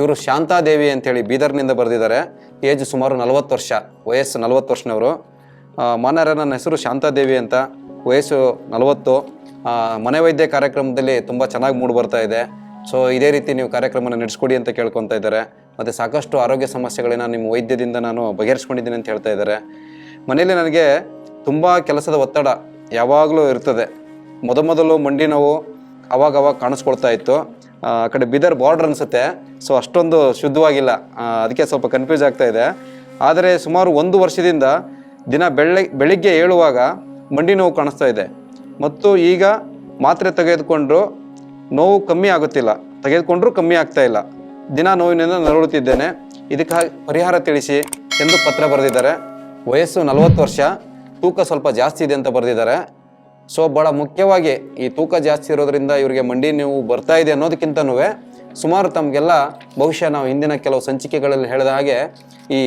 ಇವರು ಶಾಂತಾದೇವಿ ಅಂತೇಳಿ ಬೀದರ್ನಿಂದ ಬರೆದಿದ್ದಾರೆ. ಏಜ್ ಸುಮಾರು ನಲವತ್ತು ವರ್ಷ, ವಯಸ್ಸು ನಲವತ್ತು ವರ್ಷನವರು. ಮಾನ್ಯರ ನನ್ನ ಹೆಸರು ಶಾಂತಾದೇವಿ ಅಂತ, ವಯಸ್ಸು ನಲವತ್ತು. ಮನೆ ವೈದ್ಯ ಕಾರ್ಯಕ್ರಮದಲ್ಲಿ ತುಂಬ ಚೆನ್ನಾಗಿ ಮೂಡ್ ಬರ್ತಾ ಇದೆ. ಸೊ, ಇದೇ ರೀತಿ ನೀವು ಕಾರ್ಯಕ್ರಮನ ನಡೆಸ್ಕೊಡಿ ಅಂತ ಕೇಳ್ಕೊತಾ ಇದ್ದಾರೆ. ಮತ್ತು ಸಾಕಷ್ಟು ಆರೋಗ್ಯ ಸಮಸ್ಯೆಗಳನ್ನ ನಿಮ್ಮ ವೈದ್ಯದಿಂದ ನಾನು ಬಗೆಹರಿಸ್ಕೊಂಡಿದ್ದೀನಿ ಅಂತ ಹೇಳ್ತಾ ಇದ್ದಾರೆ. ಮನೆಯಲ್ಲಿ ನನಗೆ ತುಂಬ ಕೆಲಸದ ಒತ್ತಡ ಯಾವಾಗಲೂ ಇರ್ತದೆ. ಮೊದಮೊದಲು ಮಂಡಿ ನೋವು ಅವಾಗ ಅವಾಗ ಕಾಣಿಸ್ಕೊಳ್ತಾ ಇತ್ತು. ಆ ಕಡೆ ಬಿದರ್ ಬಾರ್ಡರ್ ಅನ್ಸುತ್ತೆ. ಸೊ ಅಷ್ಟೊಂದು ಶುದ್ಧವಾಗಿಲ್ಲ. ಅದಕ್ಕೆ ಸ್ವಲ್ಪ ಕನ್ಫ್ಯೂಸ್ ಆಗ್ತಾ ಇದೆ. ಆದರೆ ಸುಮಾರು ಒಂದು ವರ್ಷದಿಂದ ದಿನ ಬೆಳ್ಳೆ, ಬೆಳಿಗ್ಗೆ ಏಳುವಾಗ ಮಂಡಿ ನೋವು ಕಾಣಿಸ್ತಾ ಇದೆ. ಮತ್ತು ಈಗ ಮಾತ್ರೆ ತೆಗೆದುಕೊಂಡ್ರು ನೋವು ಕಮ್ಮಿ ಆಗುತ್ತಿಲ್ಲ. ತೆಗೆದುಕೊಂಡ್ರೂ ಕಮ್ಮಿ ಆಗ್ತಾ ಇಲ್ಲ. ದಿನ ನೋವಿನಿಂದ ನರಳುತ್ತಿದ್ದೇನೆ. ಇದಕ್ಕೆ ಪರಿಹಾರ ತಿಳಿಸಿ ಎಂದು ಪತ್ರ ಬರೆದಿದ್ದಾರೆ. ವಯಸ್ಸು ನಲವತ್ತು ವರ್ಷ, ತೂಕ ಸ್ವಲ್ಪ ಜಾಸ್ತಿ ಇದೆ ಅಂತ ಬರೆದಿದ್ದಾರೆ. ಸೊ ಬಹಳ ಮುಖ್ಯವಾಗಿ ಈ ತೂಕ ಜಾಸ್ತಿ ಇರೋದ್ರಿಂದ ಇವರಿಗೆ ಮಂಡಿ ನೋವು ಬರ್ತಾ ಇದೆ ಅನ್ನೋದಕ್ಕಿಂತನೂ ಸುಮಾರು ತಮಗೆಲ್ಲ ಬಹುಶಃ ನಾವು ಹಿಂದಿನ ಕೆಲವು ಸಂಚಿಕೆಗಳಲ್ಲಿ ಹೇಳಿದ ಹಾಗೆ ಈ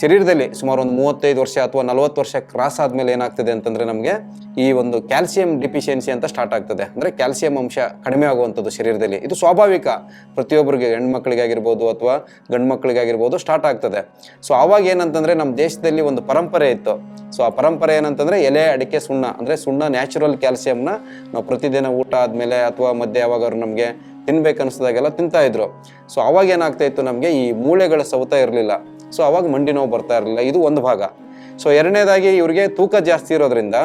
ಶರೀರದಲ್ಲಿ ಸುಮಾರು ಒಂದು ಮೂವತ್ತೈದು ವರ್ಷ ಅಥವಾ ನಲವತ್ತು ವರ್ಷ ಕ್ರಾಸ್ ಆದಮೇಲೆ ಏನಾಗ್ತದೆ ಅಂತಂದರೆ ನಮಗೆ ಈ ಒಂದು ಕ್ಯಾಲ್ಸಿಯಂ ಡಿಫಿಷಿಯನ್ಸಿ ಅಂತ ಸ್ಟಾರ್ಟ್ ಆಗ್ತದೆ. ಅಂದರೆ ಕ್ಯಾಲ್ಸಿಯಂ ಅಂಶ ಕಡಿಮೆ ಆಗುವಂಥದ್ದು ಶರೀರದಲ್ಲಿ. ಇದು ಸ್ವಾಭಾವಿಕ. ಪ್ರತಿಯೊಬ್ಬರಿಗೆ ಹೆಣ್ಮಕ್ಳಿಗಾಗಿರ್ಬೋದು ಅಥವಾ ಗಂಡು ಮಕ್ಕಳಿಗಾಗಿರ್ಬೋದು ಸ್ಟಾರ್ಟ್ ಆಗ್ತದೆ. ಸೊ ಆವಾಗ ಏನಂತಂದರೆ ನಮ್ಮ ದೇಶದಲ್ಲಿ ಒಂದು ಪರಂಪರೆ ಇತ್ತು. ಸೊ ಆ ಪರಂಪರೆ ಏನಂತಂದರೆ ಎಲೆ, ಅಡಿಕೆ, ಸುಣ್ಣ, ಅಂದರೆ ಸುಣ್ಣ ನ್ಯಾಚುರಲ್ ಕ್ಯಾಲ್ಸಿಯಂನ ನಾವು ಪ್ರತಿದಿನ ಊಟ ಆದಮೇಲೆ ಅಥವಾ ಮಧ್ಯೆ ಯಾವಾಗಾದ್ರು ನಮಗೆ ತಿನ್ಬೇಕು ಅನಿಸಿದಾಗೆಲ್ಲ ತಿಂತಾ ಇದ್ರು. ಸೊ ಅವಾಗ ಏನಾಗ್ತಾ ಇತ್ತು ನಮಗೆ ಈ ಮೂಳೆಗಳ ಸೌತ ಇರಲಿಲ್ಲ. ಸೊ ಅವಾಗ ಮಂಡಿ ನೋವು ಬರ್ತಾ ಇರಲಿಲ್ಲ. ಇದು ಒಂದು ಭಾಗ. ಸೊ ಎರಡನೇದಾಗಿ ಇವರಿಗೆ ತೂಕ ಜಾಸ್ತಿ ಇರೋದ್ರಿಂದ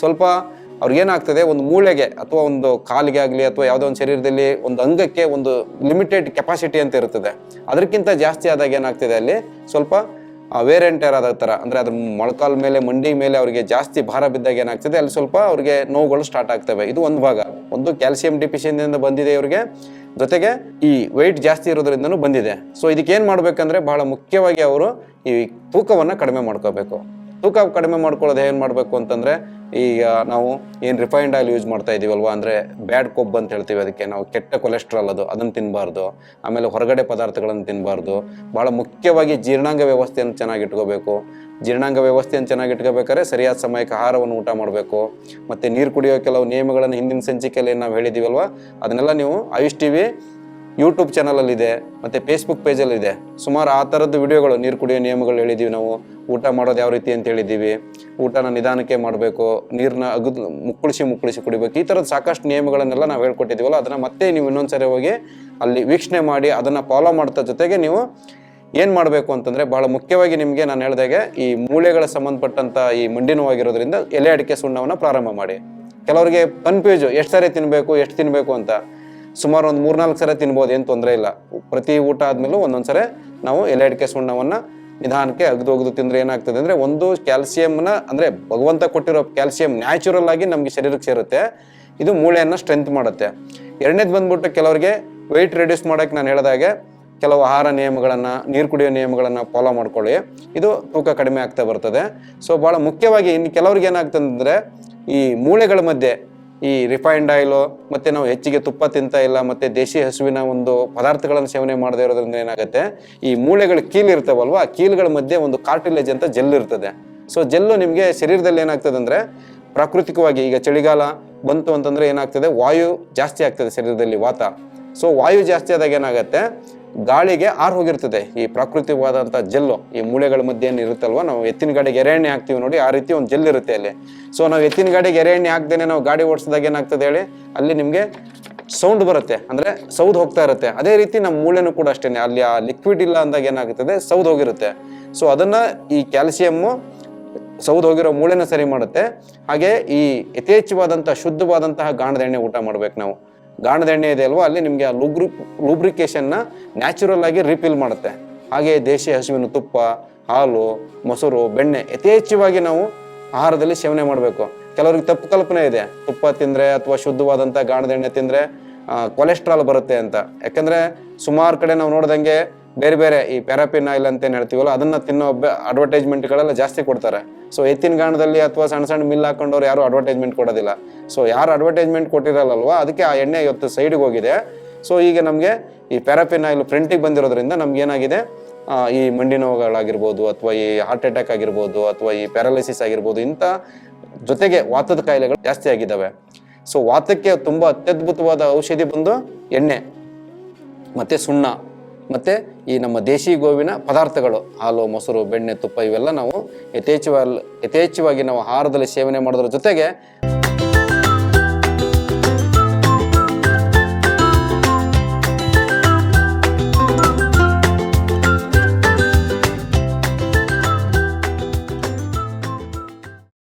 ಸ್ವಲ್ಪ ಅವ್ರಿಗೇನಾಗ್ತದೆ ಒಂದು ಮೂಳೆಗೆ ಅಥವಾ ಒಂದು ಕಾಲಿಗೆ ಆಗಲಿ ಅಥವಾ ಯಾವುದೋ ಒಂದು ಶರೀರದಲ್ಲಿ ಒಂದು ಅಂಗಕ್ಕೆ ಒಂದು ಲಿಮಿಟೆಡ್ ಕೆಪಾಸಿಟಿ ಅಂತ ಇರ್ತದೆ. ಅದಕ್ಕಿಂತ ಜಾಸ್ತಿ ಆದಾಗ ಏನಾಗ್ತದೆ ಅಲ್ಲಿ ಸ್ವಲ್ಪ ವೇರಿಯಂಟರ್ ಆದ ಥರ, ಅಂದರೆ ಅದ್ರ ಮೊಳಕಾಲ್ ಮೇಲೆ, ಮಂಡಿ ಮೇಲೆ ಅವರಿಗೆ ಜಾಸ್ತಿ ಭಾರ ಬಿದ್ದಾಗ ಏನಾಗ್ತದೆ, ಅಲ್ಲಿ ಸ್ವಲ್ಪ ಅವ್ರಿಗೆ ನೋವುಗಳು ಸ್ಟಾರ್ಟ್ ಆಗ್ತವೆ. ಇದು ಒಂದು ಭಾಗ. ಒಂದು ಕ್ಯಾಲ್ಸಿಯಂ ಡಿಫಿಷಿಯನ್ಸಿಯಿಂದ ಬಂದಿದೆ ಇವರಿಗೆ. ಜೊತೆಗೆ ಈ ವೆಯ್ಟ್ ಜಾಸ್ತಿ ಇರೋದ್ರಿಂದನೂ ಬಂದಿದೆ. ಸೊ ಇದಕ್ಕೆ ಏನು ಮಾಡಬೇಕಂದ್ರೆ, ಬಹಳ ಮುಖ್ಯವಾಗಿ ಅವರು ಈ ತೂಕವನ್ನು ಕಡಿಮೆ ಮಾಡ್ಕೋಬೇಕು. ತೂಕ ಕಡಿಮೆ ಮಾಡ್ಕೊಳ್ಳೋದು ಏನು ಮಾಡಬೇಕು ಅಂತಂದರೆ, ಈಗ ನಾವು ಏನು ರಿಫೈನ್ಡ್ ಆಯಿಲ್ ಯೂಸ್ ಮಾಡ್ತಾ ಇದ್ದೀವಲ್ವ ಅಂದರೆ ಬ್ಯಾಡ್ ಕೊಬ್ಬು ಅಂತ ಹೇಳ್ತೀವಿ ಅದಕ್ಕೆ, ನಾವು ಕೆಟ್ಟ ಕೊಲೆಸ್ಟ್ರಾಲ್ ಅದು, ಅದನ್ನು ತಿನ್ನಬಾರ್ದು ಆಮೇಲೆ ಹೊರಗಡೆ ಪದಾರ್ಥಗಳನ್ನು ತಿನ್ನಬಾರ್ದು ಭಾಳ ಮುಖ್ಯವಾಗಿ ಜೀರ್ಣಾಂಗ ವ್ಯವಸ್ಥೆಯನ್ನು ಚೆನ್ನಾಗಿ ಇಟ್ಕೋಬೇಕು. ಜೀರ್ಣಾಂಗ ವ್ಯವಸ್ಥೆಯನ್ನು ಚೆನ್ನಾಗಿ ಇಟ್ಕೋಬೇಕಾದ್ರೆ ಸರಿಯಾದ ಸಮಯಕ್ಕೆ ಆಹಾರವನ್ನು ಊಟ ಮಾಡಬೇಕು. ಮತ್ತು ನೀರು ಕುಡಿಯೋ ಕೆಲವು ನಿಯಮಗಳನ್ನು ಹಿಂದಿನ ಸಂಚಿಕೆಯಲ್ಲಿ ನಾವು ಹೇಳಿದ್ದೀವಲ್ವ ಅದನ್ನೆಲ್ಲ ನೀವು ಆಯುಷ್ ಟಿ ವಿ ಯೂಟ್ಯೂಬ್ ಚಾನಲಲ್ಲಿದೆ ಮತ್ತು ಫೇಸ್ಬುಕ್ ಪೇಜಲ್ಲಿದೆ ಸುಮಾರು ಆ ಥರದ್ದು ವಿಡಿಯೋಗಳು ನೀರು ಕುಡಿಯೋ ನಿಯಮಗಳು ಹೇಳಿದ್ದೀವಿ ನಾವು. ಊಟ ಮಾಡೋದು ಯಾವ ರೀತಿ ಅಂತ ಹೇಳಿದ್ದೀವಿ ಊಟನ ನಿಧಾನಕ್ಕೆ ಮಾಡಬೇಕು ನೀರನ್ನ ಅಗದು, ಮುಕ್ಕಳಿಸಿ ಮುಕ್ಕಳಿಸಿ ಕುಡಿಬೇಕು. ಈ ಥರದ ಸಾಕಷ್ಟು ನಿಯಮಗಳನ್ನೆಲ್ಲ ನಾವು ಹೇಳ್ಕೊಟ್ಟಿದ್ದೀವಲ್ಲ ಅದನ್ನು ಮತ್ತೆ ನೀವು ಇನ್ನೊಂದ್ಸರಿ ಹೋಗಿ ಅಲ್ಲಿ ವೀಕ್ಷಣೆ ಮಾಡಿ, ಅದನ್ನು ಫಾಲೋ ಮಾಡ್ತಾ ಜೊತೆಗೆ ನೀವು ಏನು ಮಾಡಬೇಕು ಅಂತಂದರೆ ಭಾಳ ಮುಖ್ಯವಾಗಿ ನಿಮಗೆ ನಾನು ಹೇಳಿದಾಗೆ ಈ ಮೂಳೆಗಳ ಸಂಬಂಧಪಟ್ಟಂಥ ಈ ಮಂಡಿ ನೋವಾಗಿರೋದ್ರಿಂದ ಎಲೆ ಅಡಿಕೆ ಸುಣ್ಣವನ್ನು ಪ್ರಾರಂಭ ಮಾಡಿ. ಕೆಲವರಿಗೆ ಕನ್ಫ್ಯೂಸು, ಎಷ್ಟು ಸರಿ ತಿನ್ನಬೇಕು ಎಷ್ಟು ತಿನ್ನಬೇಕು ಅಂತ. ಸುಮಾರು ಒಂದು ಮೂರ್ನಾಲ್ಕು ಸರಿ ತಿನ್ಬೋದು, ಏನು ತೊಂದರೆ ಇಲ್ಲ. ಪ್ರತಿ ಊಟ ಆದಮೇಲೂ ಒಂದೊಂದು ಸರಿ ನಾವು ಎಲೆ ಅಡಿಕೆ ಸುಣ್ಣವನ್ನು ನಿಧಾನಕ್ಕೆ ಅಗ್ದು ಒಗ್ದು ತಿಂದರೆ ಏನಾಗ್ತದೆ ಅಂದರೆ ಒಂದು ಕ್ಯಾಲ್ಸಿಯಂನ ಅಂದರೆ ಭಗವಂತ ಕೊಟ್ಟಿರೋ ಕ್ಯಾಲ್ಸಿಯಂ ನ್ಯಾಚುರಲ್ ಆಗಿ ನಮಗೆ ಶರೀರಕ್ಕೆ ಸೇರುತ್ತೆ. ಇದು ಮೂಳೆಯನ್ನು ಸ್ಟ್ರೆಂತ್ ಮಾಡುತ್ತೆ. ಎರಡನೇದು ಬಂದ್ಬಿಟ್ಟು ಕೆಲವರಿಗೆ ವೆಯ್ಟ್ ರೆಡ್ಯೂಸ್ ಮಾಡೋಕ್ಕೆ ನಾನು ಹೇಳಿದಾಗೆ ಕೆಲವು ಆಹಾರ ನಿಯಮಗಳನ್ನು, ನೀರು ಕುಡಿಯೋ ನಿಯಮಗಳನ್ನು ಫಾಲೋ ಮಾಡ್ಕೊಳ್ಳಿ. ಇದು ತೂಕ ಕಡಿಮೆ ಆಗ್ತಾ ಬರ್ತದೆ. ಸೊ ಭಾಳ ಮುಖ್ಯವಾಗಿ ಇನ್ನು ಕೆಲವ್ರಿಗೆ ಏನಾಗ್ತದೆ ಅಂದರೆ ಈ ಮೂಳೆಗಳ ಮಧ್ಯೆ ಈ ರಿಫೈನ್ಡ್ ಆಯಿಲು ಮತ್ತು ನಾವು ಹೆಚ್ಚಿಗೆ ತುಪ್ಪ ತಿಂತಾ ಇಲ್ಲ, ಮತ್ತು ದೇಶಿ ಹಸುವಿನ ಒಂದು ಪದಾರ್ಥಗಳನ್ನು ಸೇವನೆ ಮಾಡದೇ ಇರೋದ್ರಿಂದ ಏನಾಗುತ್ತೆ, ಈ ಮೂಳೆಗಳು ಕೀಲು ಇರ್ತಾವಲ್ವ, ಆ ಕೀಲುಗಳ ಮಧ್ಯೆ ಒಂದು ಕಾರ್ಟಿಲೇಜ್ ಅಂತ ಜೆಲ್ ಇರ್ತದೆ. ಸೊ ಜೆಲ್ಲು ನಿಮಗೆ ಶರೀರದಲ್ಲಿ ಏನಾಗ್ತದೆ ಅಂದರೆ, ಪ್ರಾಕೃತಿಕವಾಗಿ ಈಗ ಚಳಿಗಾಲ ಬಂತು ಅಂತಂದರೆ ಏನಾಗ್ತದೆ, ವಾಯು ಜಾಸ್ತಿ ಆಗ್ತದೆ ಶರೀರದಲ್ಲಿ ವಾತ. ಸೊ ವಾಯು ಜಾಸ್ತಿ ಆದಾಗ ಏನಾಗುತ್ತೆ ಗಾಳಿಗೆ ಆರ್ ಹೋಗಿರ್ತದೆ. ಈ ಪ್ರಾಕೃತಿಕವಾದಂಥ ಜೆಲ್ಲು, ಈ ಮೂಳೆಗಳ ಮಧ್ಯೆ ಏನು ಇರುತ್ತಲ್ವ? ನಾವು ಎತ್ತಿನ ಗಾಡಿಗೆ ಎರೆಎಣ್ಣೆ ಹಾಕ್ತೀವಿ ನೋಡಿ, ಆ ರೀತಿ ಒಂದು ಜೆಲ್ ಇರುತ್ತೆ ಅಲ್ಲಿ. ಸೊ ನಾವು ಎತ್ತಿನ ಗಾಡಿಗೆ ಎರೆಎಣ್ಣೆ ಹಾಕ್ದೇನೆ ನಾವು ಗಾಡಿ ಓಡಿಸಿದಾಗ ಏನಾಗ್ತದೆ ಹೇಳಿ? ಅಲ್ಲಿ ನಿಮಗೆ ಸೌಂಡ್ ಬರುತ್ತೆ. ಅಂದರೆ ಸೌದ್ ಹೋಗ್ತಾ ಇರುತ್ತೆ. ಅದೇ ರೀತಿ ನಮ್ಮ ಮೂಳೆನೂ ಕೂಡ ಅಷ್ಟೇ ಅಲ್ಲಿ ಆ ಲಿಕ್ವಿಡ್ ಇಲ್ಲ ಅಂದಾಗ ಏನಾಗುತ್ತದೆ ಸೌದ್ ಹೋಗಿರುತ್ತೆ. ಸೊ ಅದನ್ನು ಈ ಕ್ಯಾಲ್ಸಿಯಮ್ಮು ಸೌದ್ ಹೋಗಿರೋ ಮೂಳೆನ ಸರಿ ಮಾಡುತ್ತೆ. ಹಾಗೆ ಈ ಯಥೇಚ್ಛವಾದಂಥ ಶುದ್ಧವಾದಂತಹ ಗಾಣದ ಎಣ್ಣೆ ಊಟ ಮಾಡ್ಬೇಕು ನಾವು. ಗಾಣದ ಎಣ್ಣೆ ಇದೆ ಅಲ್ವಾ? ಅಲ್ಲಿ ನಿಮಗೆ ಆ ಲುಬ್ರಿ ಲೂಬ್ರಿಕೇಶನ್ನ ನ್ಯಾಚುರಲ್ ಆಗಿ ರಿಫಿಲ್ ಮಾಡುತ್ತೆ. ಹಾಗೆ ದೇಶಿ ಹಸುವಿನ ತುಪ್ಪ, ಹಾಲು, ಮೊಸರು, ಬೆಣ್ಣೆ ಯಥೇಚ್ಛವಾಗಿ ನಾವು ಆಹಾರದಲ್ಲಿ ಸೇವನೆ ಮಾಡಬೇಕು. ಕೆಲವರಿಗೆ ತಪ್ಪು ಕಲ್ಪನೆ ಇದೆ. ತುಪ್ಪ ತಿಂದರೆ ಅಥವಾ ಶುದ್ಧವಾದಂಥ ಗಾಣದ ಎಣ್ಣೆ ತಿಂದರೆ ಕೊಲೆಸ್ಟ್ರಾಲ್ ಬರುತ್ತೆ ಅಂತ. ಯಾಕಂದರೆ ಸುಮಾರು ಕಡೆ ನಾವು ನೋಡ್ದಂಗೆ ಬೇರೆ ಬೇರೆ ಈ ಪ್ಯಾರಾಪಿನ್ ಆಯಿಲ್ ಅಂತ ಏನು ಹೇಳ್ತೀವಲ್ಲ, ಅದನ್ನು ತಿನ್ನೋ ಅಡ್ವರ್ಟೈಸ್ಮೆಂಟ್ಗಳೆಲ್ಲ ಜಾಸ್ತಿ ಕೊಡ್ತಾರೆ. ಸೊ ಎತ್ತಿನ ಗಾಣದಲ್ಲಿ ಅಥವಾ ಸಣ್ಣ ಸಣ್ಣ ಮಿಲ್ ಹಾಕೊಂಡವ್ರು ಯಾರು ಅಡ್ವರ್ಟೈಸ್ಮೆಂಟ್ ಕೊಡೋದಿಲ್ಲ. ಸೊ ಯಾರು ಅಡ್ವರ್ಟೈಸ್ಮೆಂಟ್ ಕೊಟ್ಟಿರಲ್ಲಲ್ವಾ, ಅದಕ್ಕೆ ಆ ಎಣ್ಣೆ ಇವತ್ತು ಸೈಡ್ಗೆ ಹೋಗಿದೆ. ಸೊ ಈಗ ನಮಗೆ ಈ ಪ್ಯಾರಾಪಿನ್ ಆಯಿಲ್ ಫ್ರೆಂಟಿಗೆ ಬಂದಿರೋದ್ರಿಂದ ನಮ್ಗೇನಾಗಿದೆ ಈ ಮಂಡಿ ನೋವುಗಳಾಗಿರ್ಬೋದು ಅಥವಾ ಈ ಹಾರ್ಟ್ ಅಟ್ಯಾಕ್ ಆಗಿರ್ಬೋದು ಅಥವಾ ಈ ಪ್ಯಾರಾಲಿಸಿಸ್ ಆಗಿರ್ಬೋದು, ಇಂಥ ಜೊತೆಗೆ ವಾತದ ಕಾಯಿಲೆಗಳು ಜಾಸ್ತಿ ಆಗಿದ್ದಾವೆ. ಸೊ ವಾತಕ್ಕೆ ತುಂಬ ಅತ್ಯದ್ಭುತವಾದ ಔಷಧಿ ಬಂದು ಎಣ್ಣೆ, ಮತ್ತು ಸುಣ್ಣ. ಮತ್ತು ಈ ನಮ್ಮ ದೇಶಿ ಗೋವಿನ ಪದಾರ್ಥಗಳು, ಹಾಲು, ಮೊಸರು, ಬೆಣ್ಣೆ, ತುಪ್ಪ ಇವೆಲ್ಲ ನಾವು ಯಥೇಚ್ಛವಾಗಿ ಯಥೇಚ್ಛವಾಗಿ ನಾವು ಆಹಾರದಲ್ಲಿ ಸೇವನೆ ಮಾಡೋದ್ರ ಜೊತೆಗೆ